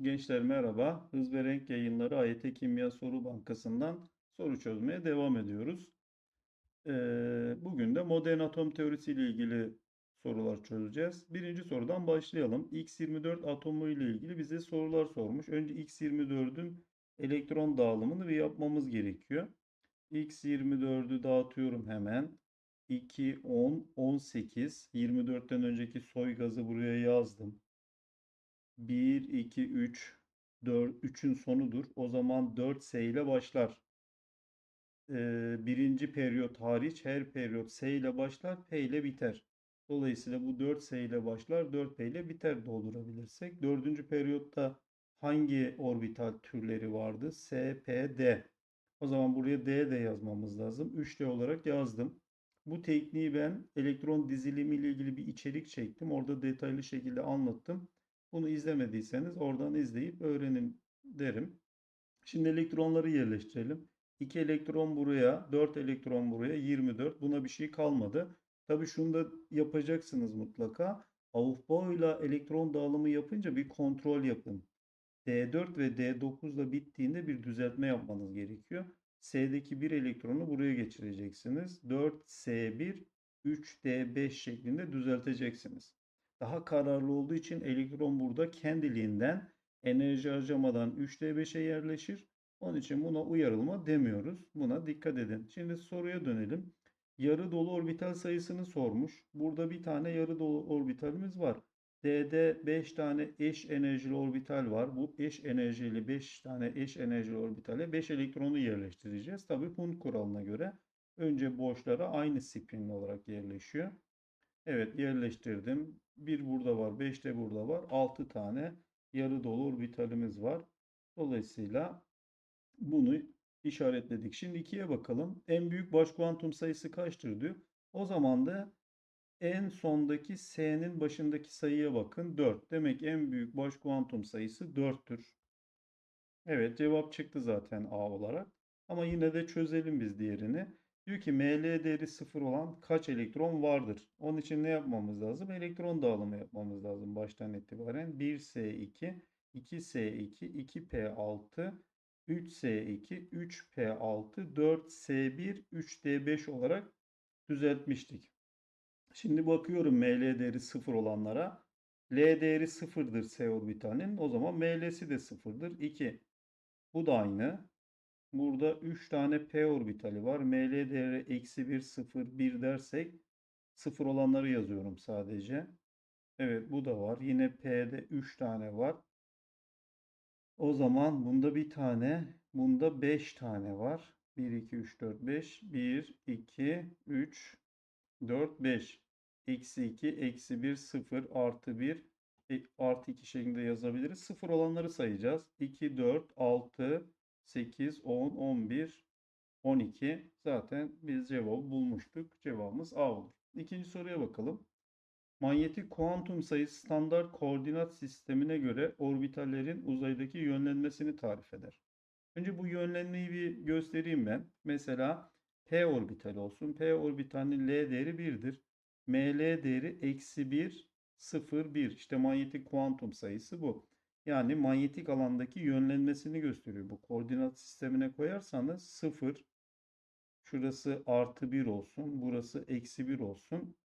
Gençler merhaba. Hız ve Renk Yayınları AYT Kimya Soru Bankası'ndan soru çözmeye devam ediyoruz. Ee, bugün de modern atom teorisi ile ilgili sorular çözeceğiz. Birinci sorudan başlayalım. X24 atomu ile ilgili bize sorular sormuş. Önce X24'ün elektron dağılımını bir yapmamız gerekiyor. X24'ü dağıtıyorum hemen. 2, 10, 18. 24'ten önceki soy gazı buraya yazdım. 1, 2, 3, 4, 3'ün sonudur. O zaman 4S ile başlar. Ee, birinci periyot hariç her periyot S ile başlar, P ile biter. Dolayısıyla bu 4S ile başlar, 4P ile biter doldurabilirsek. Dördüncü periyotta hangi orbital türleri vardı? S, P, D. O zaman buraya D de yazmamız lazım. 3D olarak yazdım. Bu tekniği ben elektron dizilimi ile ilgili bir içerik çektim. Orada detaylı şekilde anlattım. Bunu izlemediyseniz oradan izleyip öğrenin derim. Şimdi elektronları yerleştirelim. 2 elektron buraya, 4 elektron buraya, 24. Buna bir şey kalmadı. Tabii şunu da yapacaksınız mutlaka. Aufbau ile elektron dağılımı yapınca bir kontrol yapın. D4 ve D9 ile bittiğinde bir düzeltme yapmanız gerekiyor. S'deki bir elektronu buraya geçireceksiniz. 4S1, 3D5 şeklinde düzelteceksiniz. Daha kararlı olduğu için elektron burada kendiliğinden enerji harcamadan 3D5'e yerleşir. Onun için buna uyarılma demiyoruz. Buna dikkat edin. Şimdi soruya dönelim. Yarı dolu orbital sayısını sormuş. Burada bir tane yarı dolu orbitalimiz var. D'de 5 tane eş enerjili orbital var. Bu eş enerjili 5 tane eş enerjili orbitale 5 elektronu yerleştireceğiz. Tabii Hund kuralına göre önce boşlara aynı spinli olarak yerleşiyor. Evet yerleştirdim. Bir burada var, 5 de burada var. 6 tane yarı dolu orbitalimiz var. Dolayısıyla bunu işaretledik. Şimdi 2'ye bakalım. En büyük baş kuantum sayısı kaçtır diyor. O zaman da en sondaki S'nin başındaki sayıya bakın. 4. Demek en büyük baş kuantum sayısı 4'tür. Evet cevap çıktı zaten A olarak. Ama yine de çözelim biz diğerini. Diyor ki ML değeri 0 olan kaç elektron vardır? Onun için ne yapmamız lazım? Elektron dağılımı yapmamız lazım baştan itibaren. 1S2, 2S2, 2P6, 3S2, 3P6, 4S1, 3D5 olarak düzeltmiştik. Şimdi bakıyorum ML değeri 0 olanlara. L değeri 0'dır S orbitalinin. O zaman ML'si de 0'dır. 2. Bu da aynı. Burada 3 tane P orbitali var. ML değeri eksi 1, 0, 1 dersek 0 olanları yazıyorum sadece. Evet bu da var. Yine P'de 3 tane var. O zaman bunda bir tane, bunda 5 tane var. 1, 2, 3, 4, 5. 1, 2, 3, 4, 5. Eksi 2, eksi 1, 0, artı 1, e, artı 2 şeklinde yazabiliriz. 0 olanları sayacağız. 2, 4, 6, 8, 10, 11, 12. Zaten biz cevabı bulmuştuk. Cevabımız A olur. İkinci soruya bakalım. Manyetik kuantum sayısı standart koordinat sistemine göre orbitallerin uzaydaki yönlenmesini tarif eder. Önce bu yönlenmeyi bir göstereyim ben. Mesela P orbitali olsun. P orbitalinin L değeri 1'dir. ML değeri eksi 1, 0, 1. İşte manyetik kuantum sayısı bu. Yani manyetik alandaki yönlenmesini gösteriyor. Bu koordinat sistemine koyarsanız 0, şurası artı 1 olsun, burası eksi 1 olsun.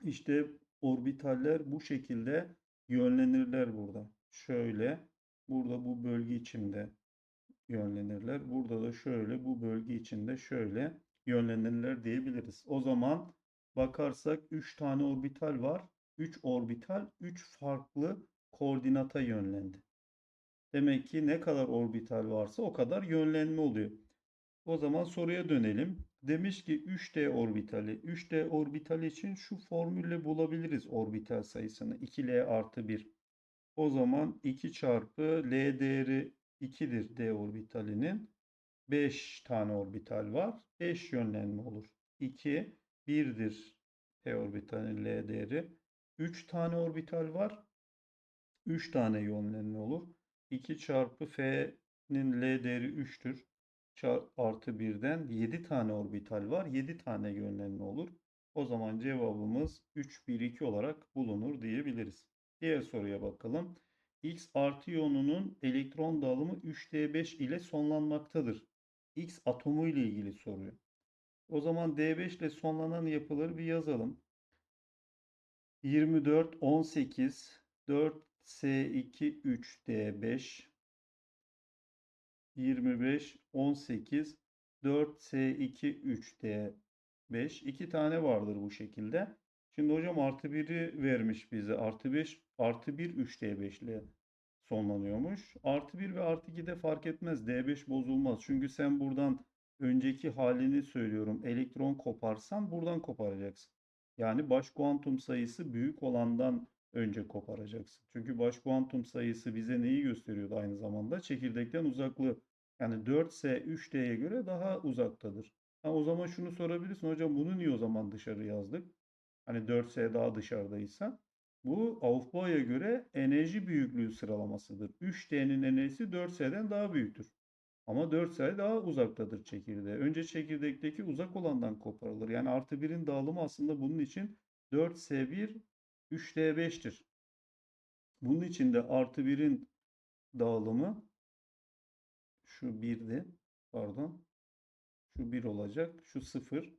İşte orbitaller bu şekilde yönlenirler burada. Şöyle, burada bu bölge içinde yönlenirler. Burada da şöyle, bu bölge içinde şöyle yönlenirler diyebiliriz. O zaman bakarsak 3 tane orbital var. 3 orbital 3 farklı koordinata yönlendi. Demek ki ne kadar orbital varsa o kadar yönlenme oluyor. O zaman soruya dönelim. Demiş ki 3D orbitali. 3D orbitali için şu formülle bulabiliriz orbital sayısını. 2L artı 1. O zaman 2 çarpı L değeri 2'dir D orbitalinin. 5 tane orbital var. Eş yönlenme olur. 2, 1'dir P orbitalinin L değeri. 3 tane orbital var. 3 tane yönlenme olur. 2 çarpı F'nin L değeri 3'tür. Artı 1'den 7 tane orbital var. 7 tane yönlenme olur. O zaman cevabımız 3, 1, 2 olarak bulunur diyebiliriz. Diğer soruya bakalım. X artı iyonunun elektron dağılımı 3D5 ile sonlanmaktadır. X atomu ile ilgili soruyor. O zaman D5 ile sonlanan yapıları bir yazalım. 24, 18, 4, S2, 3, D5, 25, 18, 4, S2, 3, D5. İki tane vardır bu şekilde. Şimdi hocam artı 1'i vermiş bize. Artı 5, artı 1, 3, D5 ile sonlanıyormuş. Artı 1 ve artı 2 de fark etmez. D5 bozulmaz. Çünkü sen buradan önceki halini söylüyorum. Elektron koparsan buradan koparacaksın. Yani baş kuantum sayısı büyük olandan önce koparacaksın. Çünkü baş kuantum sayısı bize neyi gösteriyordu aynı zamanda? Çekirdekten uzaklığı. Yani 4S 3D'ye göre daha uzaktadır. Ha, o zaman şunu sorabilirsin. Hocam bunu niye o zaman dışarı yazdık? Hani 4S daha dışarıdaysa. Bu Aufbau'ya göre enerji büyüklüğü sıralamasıdır. 3D'nin enerjisi 4S'den daha büyüktür. Ama 4S daha uzaktadır çekirdeğe. Önce çekirdekteki uzak olandan koparılır. Yani artı 1'in dağılımı aslında bunun için 4S1 3D5'tir. Bunun için de artı 1'in dağılımı şu 1'di. Pardon. Şu 1 olacak. Şu 0.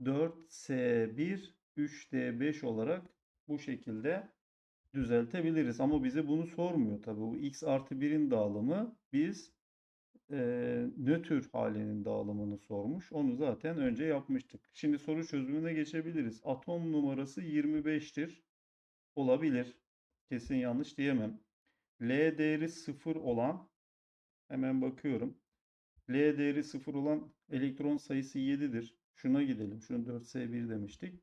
4S1 3D5 olarak bu şekilde düzeltebiliriz. Ama bize bunu sormuyor tabii. Bu x artı 1'in dağılımı biz e, nötr halinin dağılımını sormuş. Onu zaten önce yapmıştık. Şimdi soru çözümüne geçebiliriz. Atom numarası 25'tir. Olabilir. Kesin yanlış diyemem. L değeri 0 olan hemen bakıyorum. L değeri 0 olan elektron sayısı 7'dir. Şuna gidelim. Şunu 4S1 demiştik.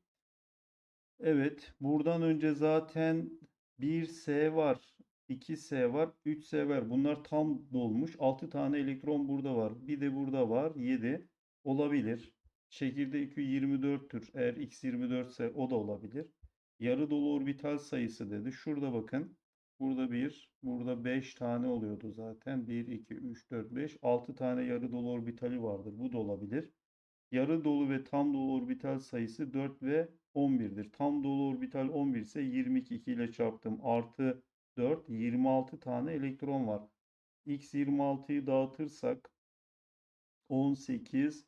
Evet. Buradan önce zaten 1S var. 2S var. 3S var. Bunlar tam dolmuş. 6 tane elektron burada var. Bir de burada var. 7. Olabilir. Çekirdek yükü 24'tür. Eğer X 24 ise o da olabilir. Yarı dolu orbital sayısı dedi. Şurada bakın. Burada 1, burada 5 tane oluyordu zaten. 1, 2, 3, 4, 5. 6 tane yarı dolu orbitali vardır. Bu da olabilir. Yarı dolu ve tam dolu orbital sayısı 4 ve 11'dir. Tam dolu orbital 11 ise 22 2 ile çarptım. Artı 4, 26 tane elektron var. X 26'yı dağıtırsak 18,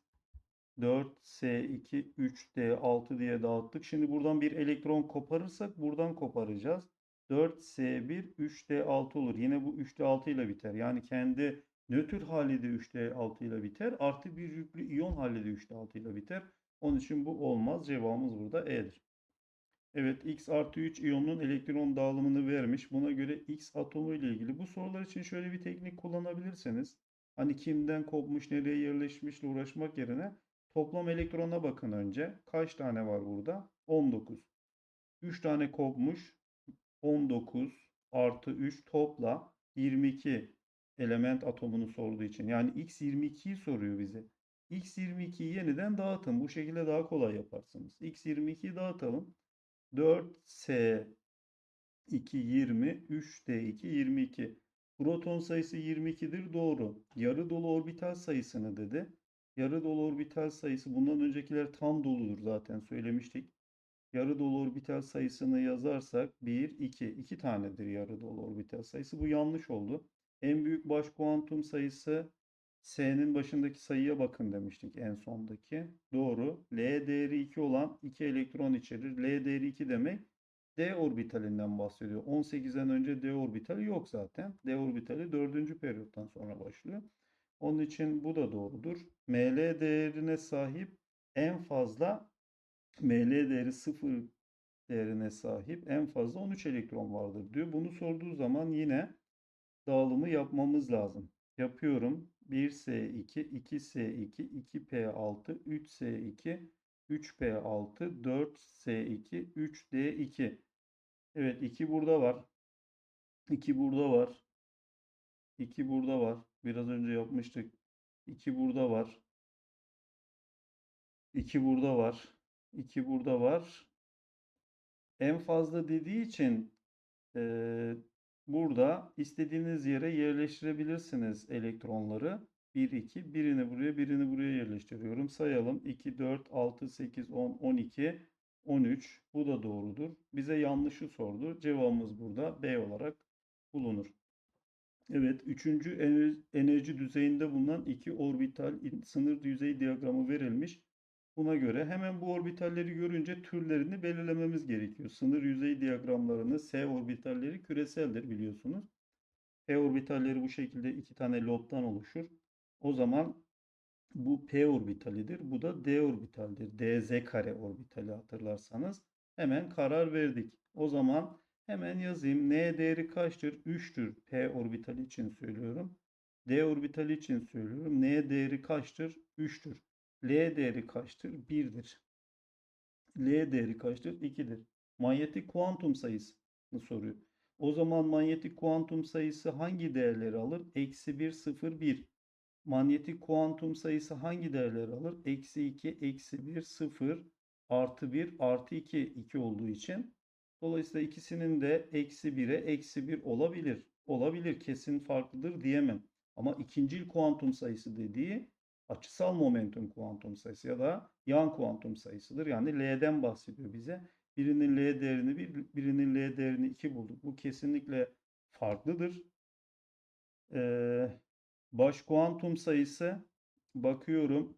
4, S2, 3, D6 diye dağıttık. Şimdi buradan bir elektron koparırsak buradan koparacağız. 4, S1, 3, D6 olur. Yine bu 3, D6 ile biter. Yani kendi nötr hali de 3, D6 ile biter. Artı bir yüklü iyon hali de 3, D6 ile biter. Onun için bu olmaz. Cevabımız burada E'dir. Evet X artı 3 iyonun elektron dağılımını vermiş. Buna göre X atomu ile ilgili bu sorular için şöyle bir teknik kullanabilirsiniz. Hani kimden kopmuş, nereye yerleşmişle uğraşmak yerine toplam elektrona bakın önce. Kaç tane var burada? 19. 3 tane kopmuş. 19 artı 3 topla 22 element atomunu sorduğu için. Yani X22'yi soruyor bize. X22'yi yeniden dağıtın. Bu şekilde daha kolay yaparsınız. X22'yi dağıtalım. 4S 2 20, 3D2 22. Proton sayısı 22'dir doğru. Yarı dolu orbital sayısını dedi. Yarı dolu orbital sayısı bundan öncekiler tam doludur zaten söylemiştik. Yarı dolu orbital sayısını yazarsak 1, 2. 2 tanedir yarı dolu orbital sayısı. Bu yanlış oldu. En büyük baş kuantum sayısı S'nin başındaki sayıya bakın demiştik en sondaki. Doğru. L değeri 2 olan 2 elektron içerir. L değeri 2 demek D orbitalinden bahsediyor. 18'den önce D orbitali yok zaten. D orbitali 4. periyottan sonra başlıyor. Onun için bu da doğrudur. ML değerine sahip en fazla ML değeri 0 değerine sahip en fazla 13 elektron vardır diyor. Bunu sorduğu zaman yine dağılımı yapmamız lazım. Yapıyorum. 1S2, 2S2, 2P6, 3S2, 3P6, 4S2, 3D2. Evet 2 burada var. 2 burada var. 2 burada var. Biraz önce yapmıştık. 2 burada var. 2 burada var. 2 burada var. En fazla dediği için eee Burada istediğiniz yere yerleştirebilirsiniz elektronları. 1, 2, birini buraya, birini buraya yerleştiriyorum. Sayalım. 2, 4, 6, 8, 10, 12, 13. Bu da doğrudur. Bize yanlışı sordu. Cevabımız burada B olarak bulunur. Evet, üçüncü ener- enerji düzeyinde bulunan iki orbital sınır yüzey diyagramı verilmiş. Buna göre hemen bu orbitalleri görünce türlerini belirlememiz gerekiyor. Sınır yüzey diyagramlarını S orbitalleri küreseldir biliyorsunuz. P orbitalleri bu şekilde iki tane lobdan oluşur. O zaman bu P orbitalidir. Bu da D orbitaldir. DZ kare orbitali hatırlarsanız. Hemen karar verdik. O zaman hemen yazayım. N değeri kaçtır? 3'tür. P orbitali için söylüyorum. D orbitali için söylüyorum. N değeri kaçtır? 3'tür. L değeri kaçtır? 1'dir. L değeri kaçtır? 2'dir. Manyetik kuantum sayısını soruyor. O zaman manyetik kuantum sayısı hangi değerleri alır? Eksi 1, 0, 1. Manyetik kuantum sayısı hangi değerleri alır? Eksi 2, eksi 1, 0, artı 1, artı 2, 2 olduğu için. Dolayısıyla ikisinin de eksi 1'e eksi 1 olabilir. Olabilir kesin farklıdır diyemem. Ama ikincil kuantum sayısı dediği açısal momentum kuantum sayısı ya da yan kuantum sayısıdır. Yani L'den bahsediyor bize. Birinin L değerini 1, birinin L değerini 2 bulduk. Bu kesinlikle farklıdır. Ee, baş kuantum sayısı bakıyorum.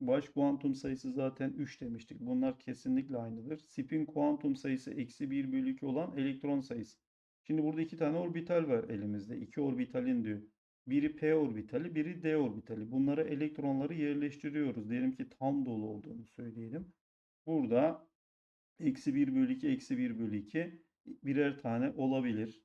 Baş kuantum sayısı zaten 3 demiştik. Bunlar kesinlikle aynıdır. Spin kuantum sayısı eksi 1 bölü 2 olan elektron sayısı. Şimdi burada iki tane orbital var elimizde. İki orbitalin diyor. Biri P orbitali, biri D orbitali. Bunlara elektronları yerleştiriyoruz. Diyelim ki tam dolu olduğunu söyleyelim. Burada eksi 1 bölü 2, eksi 1 bölü 2 birer tane olabilir.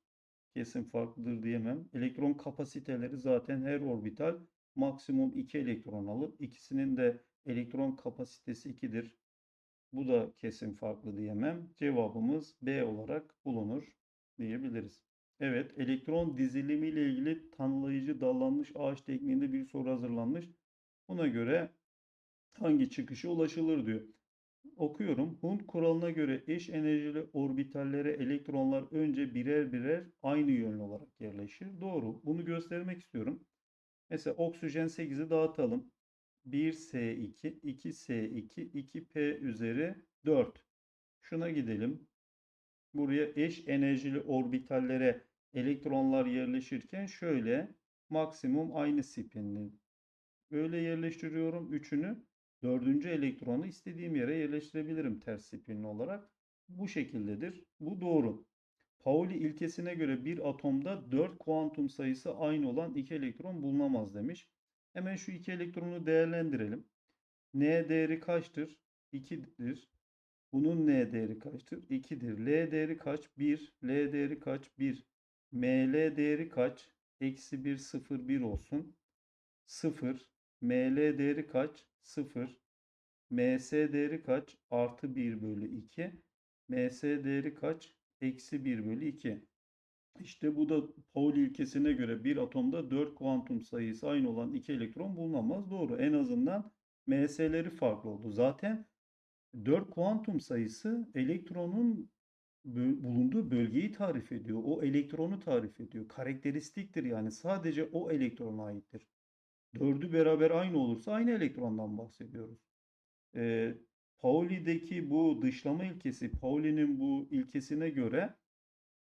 Kesin farklıdır diyemem. Elektron kapasiteleri zaten her orbital maksimum 2 elektron alır. İkisinin de elektron kapasitesi 2'dir. Bu da kesin farklı diyemem. Cevabımız B olarak bulunur diyebiliriz. Evet, elektron dizilimi ile ilgili tanımlayıcı dallanmış ağaç tekniğinde bir soru hazırlanmış. Buna göre hangi çıkışa ulaşılır diyor. Okuyorum. Hund kuralına göre eş enerjili orbitallere elektronlar önce birer birer aynı yönlü olarak yerleşir. Doğru. Bunu göstermek istiyorum. Mesela oksijen 8'i dağıtalım. 1S2, 2S2, 2P üzeri 4. Şuna gidelim. Buraya eş enerjili orbitallere elektronlar yerleşirken şöyle maksimum aynı spinli. Böyle yerleştiriyorum üçünü. Dördüncü elektronu istediğim yere yerleştirebilirim ters spinli olarak. Bu şekildedir. Bu doğru. Pauli ilkesine göre bir atomda 4 kuantum sayısı aynı olan 2 elektron bulunamaz demiş. Hemen şu 2 elektronu değerlendirelim. N değeri kaçtır? 2'dir. Bunun N değeri kaçtır? 2'dir. L değeri kaç? 1. L değeri kaç? 1. ML değeri kaç? Eksi 1, 0, 1 olsun. 0. ML değeri kaç? 0. MS değeri kaç? Artı 1 bölü 2. MS değeri kaç? Eksi 1 bölü 2. İşte bu da Pauli ilkesine göre bir atomda 4 kuantum sayısı aynı olan 2 elektron bulunamaz. Doğru. En azından MS'leri farklı oldu. Zaten 4 kuantum sayısı elektronun bulunduğu bölgeyi tarif ediyor. O elektronu tarif ediyor. Karakteristiktir yani. Sadece o elektrona aittir. Dördü beraber aynı olursa aynı elektrondan bahsediyoruz. Ee, Pauli'deki bu dışlama ilkesi, Pauli'nin bu ilkesine göre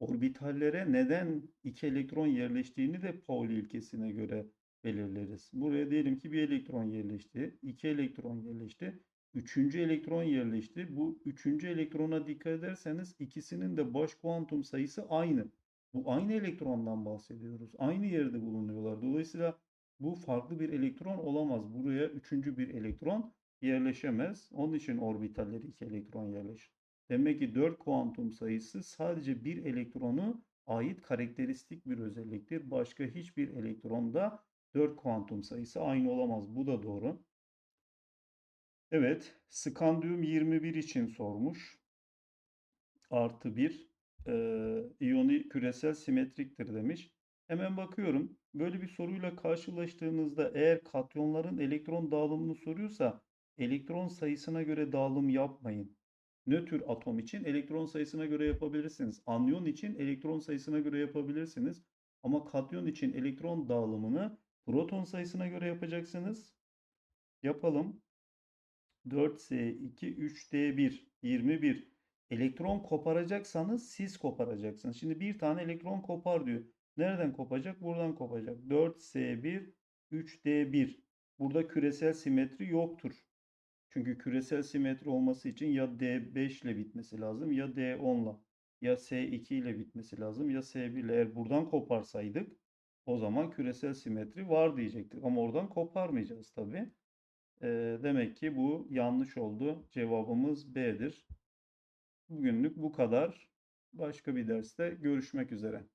orbitallere neden iki elektron yerleştiğini de Pauli ilkesine göre belirleriz. Buraya diyelim ki bir elektron yerleşti, iki elektron yerleşti, üçüncü elektron yerleşti. Bu üçüncü elektrona dikkat ederseniz ikisinin de baş kuantum sayısı aynı. Bu aynı elektrondan bahsediyoruz. Aynı yerde bulunuyorlar. Dolayısıyla bu farklı bir elektron olamaz. Buraya üçüncü bir elektron yerleşemez. Onun için orbitallere iki elektron yerleşir. Demek ki 4 kuantum sayısı sadece bir elektronu ait karakteristik bir özelliktir. Başka hiçbir elektronda 4 kuantum sayısı aynı olamaz. Bu da doğru. Evet, skandiyum 21 için sormuş. Artı 1 iyonu küresel simetriktir demiş. Hemen bakıyorum. Böyle bir soruyla karşılaştığınızda eğer katyonların elektron dağılımını soruyorsa elektron sayısına göre dağılım yapmayın. Nötr atom için elektron sayısına göre yapabilirsiniz. Anyon için elektron sayısına göre yapabilirsiniz. Ama katyon için elektron dağılımını proton sayısına göre yapacaksınız. Yapalım. 4S2, 3D1, 21. Elektron koparacaksanız siz koparacaksınız. Şimdi bir tane elektron kopar diyor. Nereden kopacak? Buradan kopacak. 4S1, 3D1. Burada küresel simetri yoktur. Çünkü küresel simetri olması için ya D5 ile bitmesi lazım ya D10 ile ya S2 ile bitmesi lazım ya S1 ile. Eğer buradan koparsaydık o zaman küresel simetri var diyecektik. Ama oradan koparmayacağız tabii. Ee, demek ki bu yanlış oldu. Cevabımız B'dir. Bugünlük bu kadar. Başka bir derste görüşmek üzere.